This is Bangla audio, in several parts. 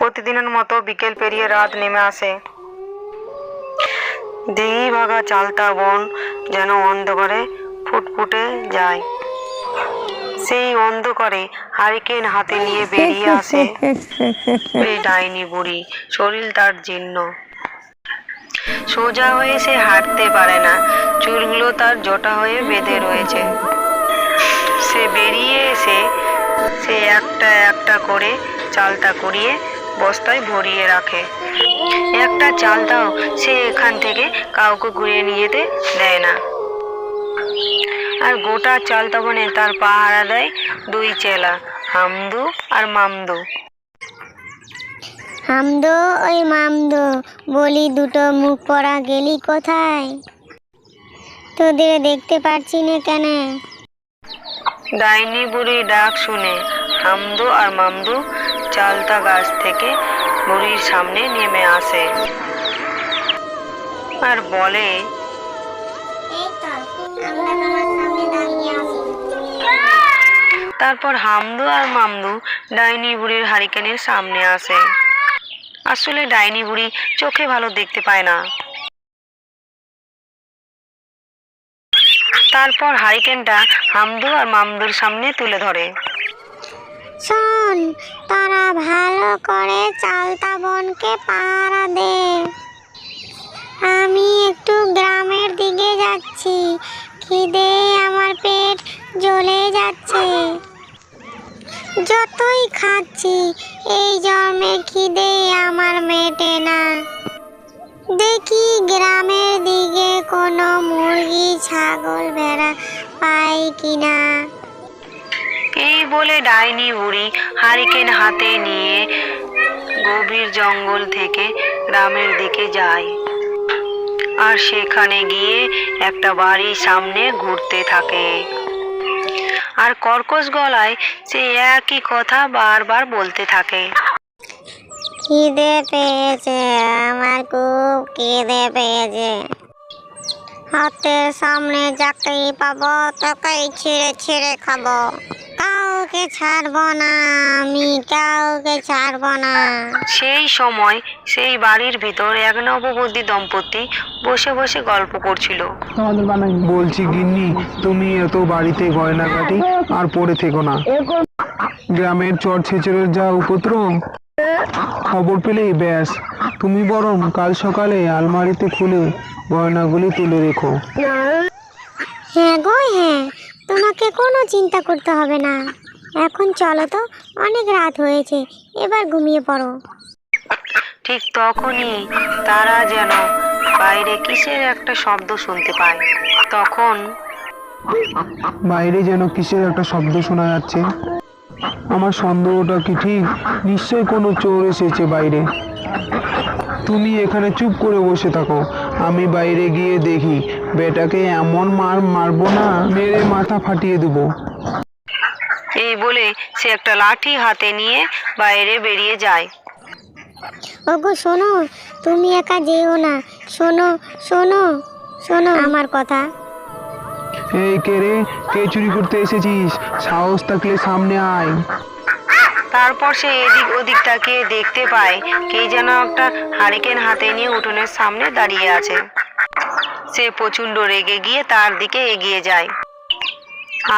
প্রতিদিনের মতো বিকেল পেরিয়ে রাত নেমে আসে। দিঘি ভাগা চালতা বন যেন অন্ধকারে ফুটফুটে যায়। সেই অন্ধকারে হারিকেন হাতে নিয়ে বেরিয়ে আসে ডাইনি বুড়ি। শরীর তার জীর্ণ। সোজা হয়ে সে হাঁটতে পারে না। চুলগুলো তার জটা হয়ে বেঁধে রয়েছে। সে বেরিয়ে এসে সে একটা একটা করে চালতা করিয়ে বস্তায় ভরিয়ে রাখে। একটা চালতাও সে এখান থেকে কাউকে ঘুরিয়ে নিয়ে যেতে দেয় না। আর গোটা চালতা বনে তার পাহারা দেয় দুই চেলা হামদু আর মামদু। হামদো ওই মামদো বলি দুটো মুখ পড়া গেলি কোথায়? তোদের দেখতে পারছি না কেন? ডাইনি বুড়ি ডাক শুনে হামদু আর মামদু চালতা গাছ থেকে বুড়ির সামনে নেমে আসে। আর বলে, তারপর হামদু আর মামদু ডাইনি বুড়ির হারিকেনের সামনে আসে। আসলে ডাইনি বুড়ি চোখে ভালো দেখতে পায় না। তারপর হারিকেনটা হামদু আর মামদুর সামনে তুলে ধরে। শোন, তারা ভালো করে চালতা বনকে পাহারা দে। আমি একটু গ্রামের দিকে যাচ্ছি, খিদে আমার পেট জ্বলে যাচ্ছে। যতই খাচ্ছি, এই জন্মে খিদে আমার মেটে না। দেখি গ্রামের দিকে কোনো মুরগি, ছাগল, ভেড়া পাই কিনা। এই বলে ডাইনি বুড়ি হারিকেন হাতে নিয়ে গভীর জঙ্গল থেকে গ্রামের দিকে যায়। আর সেখানে গিয়ে একটা বাড়ির সামনে ঘুরতে থাকে। আর কর্কশ গলায় সে একই কথা বারবার বলতে থাকে। খিদে পেয়েছে, আমার খুব খিদে পেয়েছে। হাতের সামনে যাকেই পাবো তাকেই ছিঁড়ে ছিঁড়ে খাব। কাউকে ছাড়বো না আমি কাউকে ছাড়বো না। সেই সময় সেই বাড়ির ভিতর এক নববধূ দম্পতি বসে বসে গল্প করছিল। বলছি গিন্নি তুমি এত বাড়িতে গয়নাকাটি আর পড়ে থেকো না। গ্রামের চর ছেচড়ের যা উপদ্রব খবর পেলেই ব্যাস। তুমি বরং কাল সকালে আলমারিতে খুলে গয়নাগুলি তুলে রেখো। হ্যাঁ গো হ্যাঁ তোমাকে কোনো চিন্তা করতে হবে না। এখন চলো তো অনেক রাত হয়েছে এবার ঘুমিয়ে পড়ো। ঠিক তখনই তারা যেন বাইরে কিসের একটা শব্দ শুনতে পায়। তখন বাইরে যেন কিসের একটা শব্দ শোনা যাচ্ছে? আমার সন্দেহটা কি ঠিক? নিশ্চয়ই কোনো চোর এসেছে বাইরে। তুমি এখানে চুপ করে বসে থাকো। আমি বাইরে গিয়ে দেখি বেটাকে এমন মার মারবো না মেরে মাথা ফাটিয়ে দেবো। এই বলে সে একটা লাঠি হাতে নিয়ে বাইরে বেরিয়ে যায়। ওগো শোনো তুমি একা যেও না। শোনো শোনো শোনো আমার কথা। এই কে রে? কে চুরি করতে এসেছিস? সাহস থাকলে সামনে আয়। তারপর সে এদিক ওদিক তাকিয়ে দেখতে পায় কে যেন একটা হারিকেন হাতে নিয়ে উঠোনের সামনে দাঁড়িয়ে আছে। সে প্রচণ্ড রেগে গিয়ে তার দিকে এগিয়ে যায়।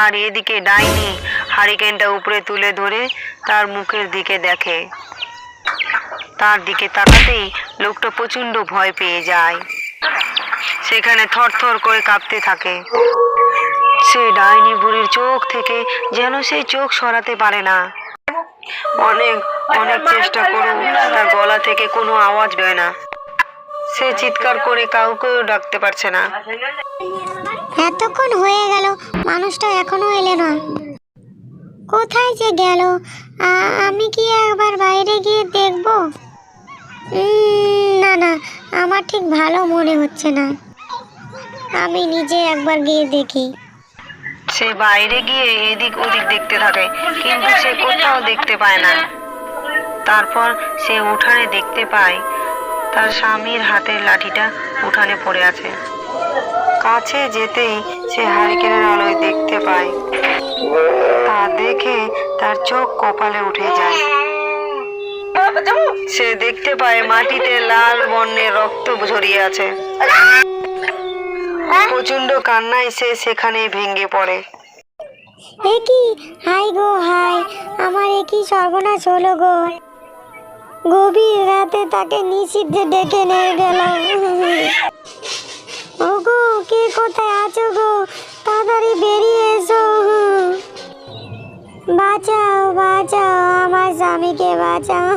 আর এদিকে ডাইনি হারিকেনটা উপরে তুলে ধরে তার মুখের দিকে দেখে। তার দিকে তাকাতেই লোকটা প্রচণ্ড ভয় পেয়ে যায়। সেখানে থরথর করে কাঁপতে থাকে। সে ডাইনি বুড়ির চোখ থেকে যেন সেই চোখ সরাতে পারে না। অনেক অনেক চেষ্টা করেও তার গলা থেকে কোনো আওয়াজ বেয় না। সে চিৎকার করে কাউকেও ডাকতে পারছে না। এতক্ষণ হয়ে গেল, মানুষটা এখনও এলে না। কোথায় যে গেল? আমি কি একবার বাইরে গিয়ে দেখব? না না, আমার ঠিক ভালো মনে হচ্ছে না। আমি নিজে একবার গিয়ে দেখি। সে বাইরে গিয়ে এদিক ওদিক দেখতে থাকে, কিন্তু সে কোথাও দেখতে পায় না। তারপর সে উঠানে দেখতে পায়, তার স্বামীর হাতের লাঠিটা উঠানে পড়ে আছে। কাছে যেতেই সে হারিকেনের আলোয় দেখতে পায়। চোখ কপালে উঠে যায়। সে দেখতে পায় মাটিতে লাল বর্ণের রক্ত ঝরিয়ে আছে। প্রচণ্ড কান্নায় সে সেখানে ভেঙে পড়ে। এ কি? হাই গো হাই আমার এ কি সর্বনাশ হলো গো। গভীর রাতে তাকে নিষিদ্ধে ডেকে নিয়ে গেলাম। বাঁচাও বাঁচাও আমার স্বামীকে বাঁচাও।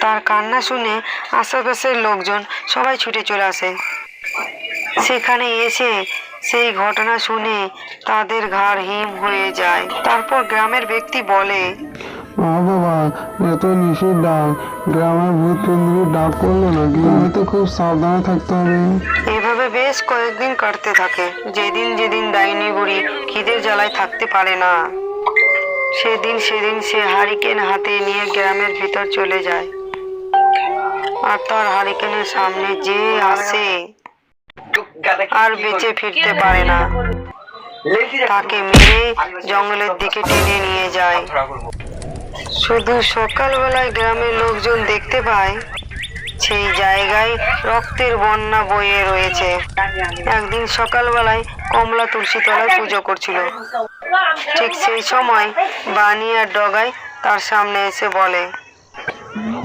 তার কান্না শুনে আশেপাশের লোকজন সবাই ছুটে চলে আসে। সেখানে এসে সেই ঘটনা শুনে তাদের ঘাড় হিম হয়ে যায়। তারপর গ্রামের ব্যক্তি বলে মা বাবা এত নিষেধ ডাক। গ্রামের ভূত প্রেমীদের ডাক করল নাকি? হয়তো খুব সাবধানে থাকতে হবে। এভাবে বেশ কয়েকদিন কাটতে থাকে। যেদিন যেদিন ডাইনি বুড়ি খিদের জ্বালায় থাকতে পারে না। সেদিন সেদিন সে হারিকেন হাতে নিয়ে গ্রামের ভিতর চলে যায়। আর তার হারিকেনের সামনে যে আসে আর বেঁচে ফিরতে পারে না। তাকে মেরে জঙ্গলের দিকে টেনে নিয়ে যায়। শুধু সকালবেলায় গ্রামের লোকজন দেখতে পায় সেই জায়গায় রক্তের বন্যা বয়ে রয়েছে। একদিন সকালবেলায় কমলা তুলসী তলায় পুজো করছিল। ঠিক সেই সময় বানি আর ডগাই তার সামনে এসে বলে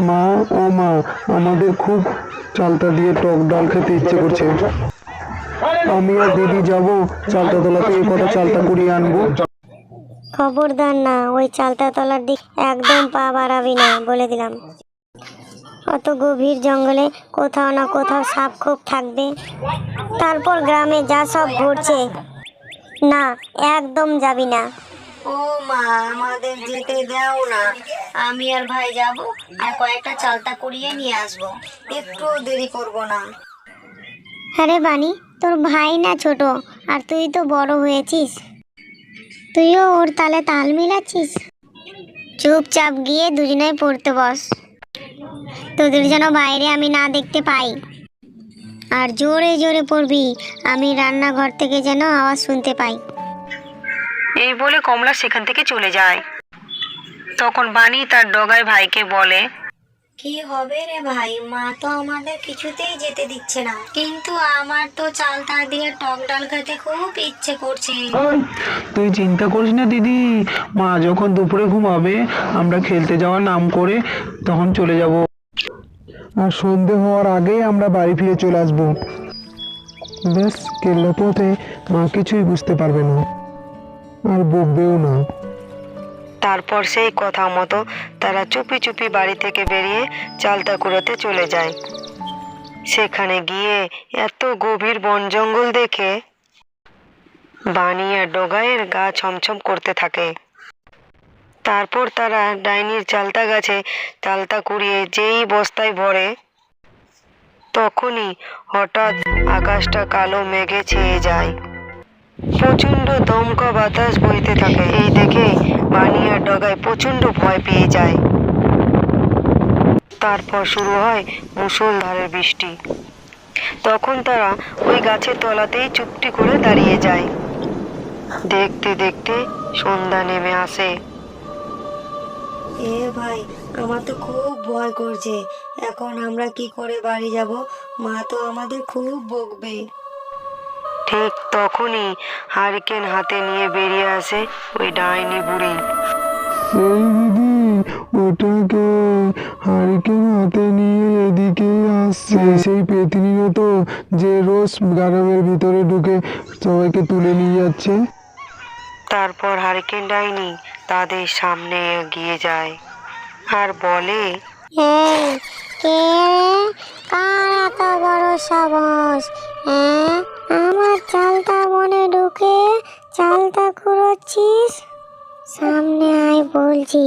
মা ও মা আমাদের খুব চালতা দিয়ে টক ডাল খেতে ইচ্ছে করছে। আমি আর দিদি যাব চালতা তোলা থেকে কটা চালতা কুড়িয়ে আনব। খবরদার না ওই চালতা তলার দিক একদম পা বাড়াবি না বলে দিলাম। অত গভীর জঙ্গলে কোথাও না কোথাও সাপ খুব থাকবে। তারপর গ্রামে যা সব ঘটছে না একদম যাবি না। ও মা আমাদের যেতে দাও না। আমি আর ভাই যাব আর কয়েকটা চালতা কুড়িয়ে নিয়ে আসব। একটু দেরি করব না। আরে বানি তোর ভাই না ছোট আর তুই তো বড় হয়েছিস। তুইও ওর তালে তাল মিলাচ্ছিস? চুপচাপ গিয়ে দুজনেই পড়তে বস। তোদের যেন বাইরে আমি না দেখতে পাই। আর জোরে জোরে পড়বি আমি রান্নাঘর থেকে যেন আওয়াজ শুনতে পাই। এই বলে কমলা সেখান থেকে চলে যায়। তখন বানি তার ডগাই ভাইকে বলে কি হবে রে ভাই? মা তো আমাদের কিছুতেই যেতে দিচ্ছে না। কিন্তু আমার তো চাল চালতা দিয়ে টক ডাল খেতে খুব ইচ্ছে করছে। তুই চিন্তা করিস না দিদি। মা যখন দুপুরে ঘুমাবে আমরা খেলতে যাওয়ার নাম করে তখন চলে যাব। আর সন্ধে হওয়ার আগেই আমরা বাড়ি ফিরে চলে আসব। ব্যাস, কেল্লা পথে মা কিছুই বুঝতে পারবে না, আর বকবেও না। তারপর সেই কথা মতো তারা চুপি চুপি বাড়ি থেকে বেরিয়ে চালতা কুড়োতে চলে যায়। সেখানে গিয়ে এত গভীর বন জঙ্গল দেখে বানি আর ডোগায়ের গা ছমছম করতে থাকে। তারপর তারা ডাইনির চালতা গাছে চালতা কুড়িয়ে যেই বস্তায় ভরে, তখনই হঠাৎ আকাশটা কালো মেঘে ছেয়ে যায়। প্রচণ্ড দমকা বাতাস বইতে থাকে। এই দেখে বানিয়ার ডগায় প্রচণ্ড ভয় পেয়ে যায়। তারপর শুরু হয় মুষলধারের বৃষ্টি। তখন তারা ওই গাছের তলাতেই চুপটি করে দাঁড়িয়ে যায়। দেখতে দেখতে সন্ধ্যা নেমে আসে। এ ভাই আমার তো খুব ভয় করছে। এখন আমরা কি করে বাড়ি যাব? মা তো আমাদের খুব বকবে। ঠিক তখনই হারিকেন হাতে নিয়ে বেরিয়ে আসে ওই ডাইনি বুড়ি। এই দিদি ওটাকে হারিকেন হাতে নিয়ে এদিকে আসছে। সেই পেতনি না তো যে রোজ গ্রামের ভিতরে ঢুকে সবাইকে তুলে নিয়ে যাচ্ছে। তারপর হারিকেন ডাইনি তাদের সামনে এগিয়ে যায় আর বলে কে কার এত বড় হ্যাঁ আমার চালতা বনে ঢুকে চালতা কুড়োচ্ছিস সামনে আয় বলছি,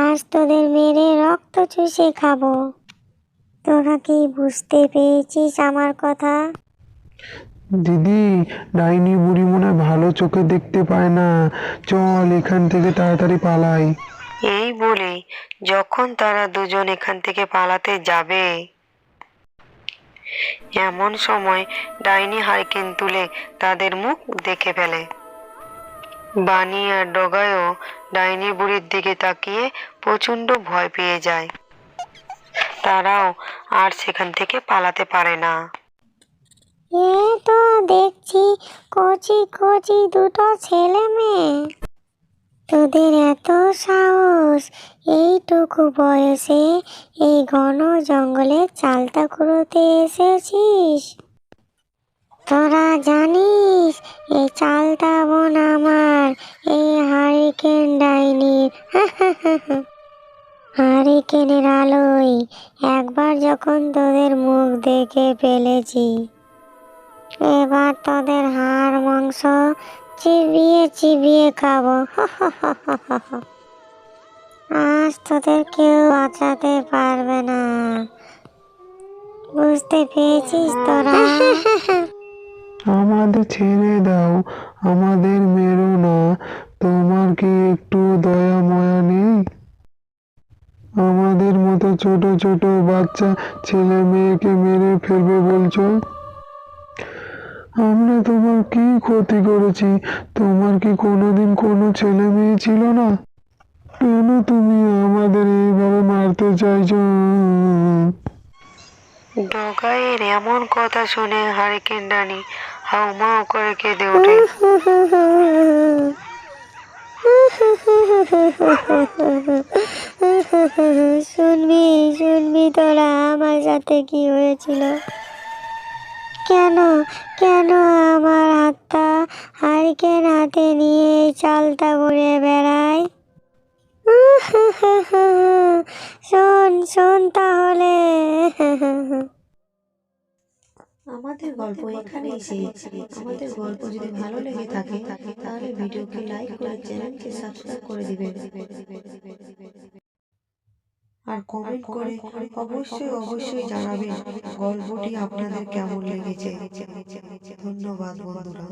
আজ তোদের মেরে রক্ত চুষে খাব। তোরা কি বুঝতে পেরেছিস আমার কথা? দিদি, ডাইনি বুড়ি মনে ভালো চোখে দেখতে পায় না। চল, এখান থেকে তাড়াতাড়ি পালাই। এই বলে, যখন তারা দুজন এখান থেকে পালাতে যাবে, এমন সময় ডাইনি হারিকেন তুলে তাদের মুখ দেখে ফেলে। বানি আর ডগায়ও ডাইনি বুড়ির দিকে তাকিয়ে প্রচণ্ড ভয় পেয়ে যায়। তারাও আর সেখান থেকে পালাতে পারে না। এ তো দেখছি কচি কচি দুটো ছেলে মেয়ে। তোদের এত সাহস, এইটুকু বয়সে এই ঘন জঙ্গলে চালতা কুড়োতে এসেছিস? তোরা জানিস, এই চালতা বন আমার এই হারিকেন ডাইনির হারিকেনের আলোয় একবার যখন তোদের মুখ দেখে ফেলেছি এবার তোদের হাড় মাংস চিবিয়ে চিবিয়ে খাব। আজ তোদের কেউ বাঁচাতে পারবে না। বুঝতে পেরেছিস তোরা? আমাদের ছেড়ে দাও, আমাদের মেরো না। তোমার কি একটু দয়া, ময়া নেই? আমাদের মতো ছোট ছোট বাচ্চা ছেলে মেয়েকে মেরে ফেলবে বলছো? আমরা তোমার কি ক্ষতি করেছি? তোমার কি কোনোদিন কোনো ছেলে মেয়ে ছিল না? কেন তুমি আমাদের এইভাবে মারতে চাইছো? ডগাইয়ের এমন কথা শুনে হারিকেন ডানি হাউমাউ করে কেঁদে ওঠে। শুনবি শুনবি তোরা আমার সাথে কি হয়েছিল? কেন? কেন আমার হাতটা হারিকেন হাতে নিয়ে চালটা ঘুরে বেড়ায়? শোন শোন তাহলে। আমাদের গল্প এখানেই শেষ। আমাদের গল্প যদি ভালো লেগে থাকে, তাহলে ভিডিওকে লাইক করে চ্যানেলকে সাবস্ক্রাইব করে দিবেন। আর কমেন্ট করে অবশ্যই অবশ্যই জানাবেন। গল্পটি আপনাদের কেমন লেগেছে? ধন্যবাদ বন্ধুরা।